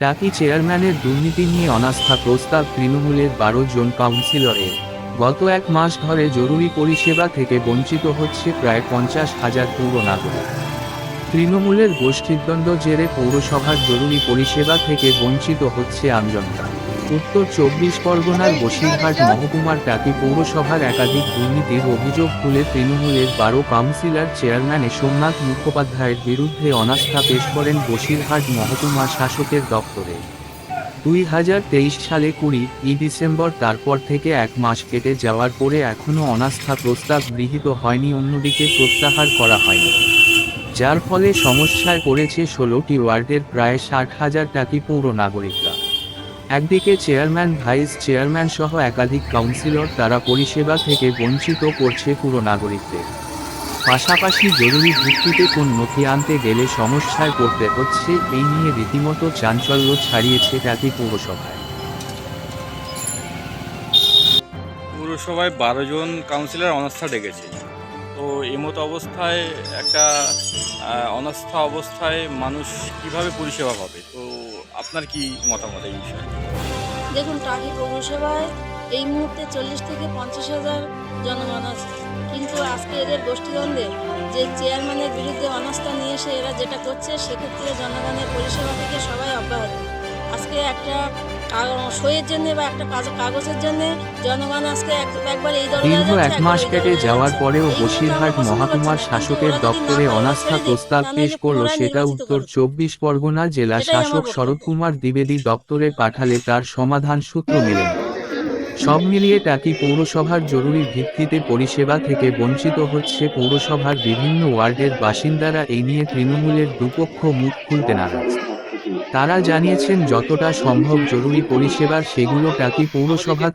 টাকি চেয়ারম্যানের দুর্নীতি নিয়ে অনাস্থা প্রস্তাব তৃণমূলের বারো জন কাউন্সিলরের। গত এক মাস ধরে জরুরি পরিষেবা থেকে বঞ্চিত হচ্ছে প্রায় পঞ্চাশ হাজার পৌর নাগরিক। তৃণমূলের গোষ্ঠীদ্বন্দ্ব জেরে পৌরসভার জরুরি পরিষেবা থেকে বঞ্চিত হচ্ছে আমজনতা। উত্তর চব্বিশ পরগনার বসিরহাট মহকুমার টাকি পৌরসভার একাধিক দুর্নীতির অভিযোগ তুলে তৃণমূলের বারো কাউন্সিলর চেয়ারম্যানে সোমনাথ মুখোপাধ্যায়ের বিরুদ্ধে অনাস্থা পেশ করেন বসিরহাট মহকুমা শাসকের দপ্তরে। দুই হাজার তেইশ সালে কুড়ি ই ডিসেম্বর তারপর থেকে এক মাস কেটে যাওয়ার পরে এখনও অনাস্থা প্রস্তাব গৃহীত হয়নি, অন্যদিকে প্রত্যাহার করা হয়নি। যার ফলে সমস্যায় পড়েছে ষোলোটি ওয়ার্ডের প্রায় ষাট হাজার টাকি পৌর নাগরিকরা। একদিকে চেয়ারম্যান, ভাইস চেয়ারম্যান সহ একাধিক কাউন্সিলর তারা পরিষেবা থেকে বঞ্চিত করছে পুরো নাগরিকদের। পাশাপাশি জরুরি ভিত্তিতে কোন নথি আনতে গেলে সমস্যায় পড়তে হচ্ছে, এই নিয়ে রীতিমতো চাঞ্চল্য ছাড়িয়েছে টাকি পৌরসভায়। পৌরসভায় বারো জন কাউন্সিলর অনাস্থা ডেকেছে। তো এই মতো অবস্থায় একটা অনাস্থা অবস্থায় মানুষ কীভাবে পরিষেবা পাবে? তো আপনার কি মতামত এই বিষয়ে? দেখুন, টাকি পৌরসভায় এই মুহূর্তে চল্লিশ থেকে পঞ্চাশ হাজার জনগণ আছে। কিন্তু আজকে এদের গোষ্ঠীদ্বন্দ্বে যে চেয়ারম্যানের বিরুদ্ধে অনাস্থা নিয়ে এসে এরা যেটা করছে, সেক্ষেত্রে জনগণের পরিষেবা থেকে সবাই অব্যাহত। আজকে একটা সইয়ের জন্য বা একটা কাগজের জন্য জনগণ আজকে এক- একবার এই দীর্ঘ এক মাস কেটে যাওয়ার পরেও বসিরহাট মহকুমার শাসকের দপ্তরে অনাস্থা প্রস্তাব পেশ করল সেটা উত্তর চব্বিশ পরগনা জেলা শাসক। শরৎ কুমার দ্বিবেদী দপ্তরে পাঠালে তার সমাধান সূত্র মেলেনি সব মিলিয়ে টাকি পৌরসভার জরুরি ভিত্তিতে পরিষেবা থেকে বঞ্চিত হচ্ছে পৌরসভার বিভিন্ন ওয়ার্ডের বাসিন্দারা এই নিয়ে তৃণমূলের দুপক্ষ মুখ খুলতে নারাজ। তারা জানিয়েছেন যতটা সম্ভব জরুরি পরিষেবার সেগুলো টাকি পৌরসভা